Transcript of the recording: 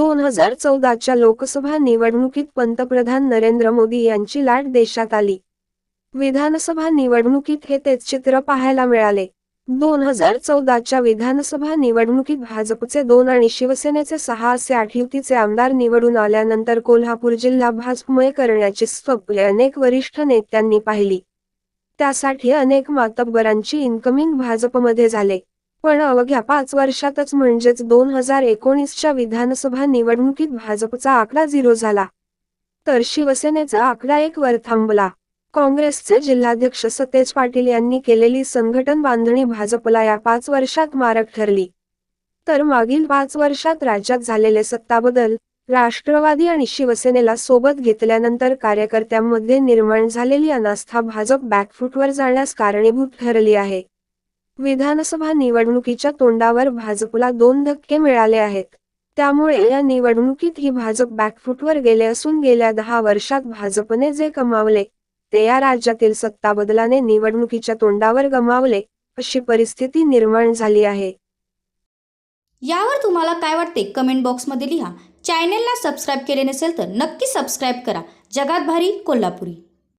दोन हजार चौदाच्या लोकसभा निवडणुकीत पंतप्रधान नरेंद्र मोदी यांची लाट देशात आली. विधानसभा निवडणुकीत हे तेच चित्र पाहायला मिळाले. दोन हजार चौदाच्या विधानसभा निवडणुकीत भाजपचे दोन आणि शिवसेनेचे सहा असे आठयुतीचे आमदार निवडून आल्यानंतर कोल्हापूर जिल्हा भाजपमय करण्याची स्वप्ने अनेक वरिष्ठ नेत्यांनी पाहिली. त्यासाठी अनेक मातब्बरांची इन्कमिंग भाजपमध्ये झाले. पण अवघ्या पाच वर्षातच म्हणजेच दोन हजार एकोणीसच्या विधानसभा निवडणुकीत भाजपचा आकडा झिरो झाला. तर शिवसेनेचा आकडा एक वर थांबला. काँग्रेसचे जिल्हाध्यक्ष सतेज पाटील यांनी केलेली संघटन बांधणी भाजपला या पाच वर्षात मारक ठरली. तर मागील पाच वर्षात राज्यात झालेले सत्ताबदल राष्ट्रवादी आणि शिवसेनेला सोबत घेतल्यानंतर कार्यकर्त्यांमध्ये निर्माण झालेली अनास्था भाजप बॅकफुटवर जाण्यास कारणीभूत ठरली आहे. विधानसभा निवडणुकीच्या तोंडावर भाजपला दोन धक्के मिळाले आहेत. त्यामुळे या निवडणुकीत ही भाजप बॅकफुटवर गेले असून गेल्या दहा वर्षात भाजपने जे कमावले ते या राज्यातील सत्ता बदलाने निवडणुकीच्या तोंडावर गमावले अशी परिस्थिती निर्माण झाली आहे. यावर तुम्हाला काय वाटते कमेंट बॉक्समध्ये लिहा. चॅनेलला सबस्क्राईब केले नसेल तर नक्की सबस्क्राईब करा. जगात भारी कोल्हापुरी.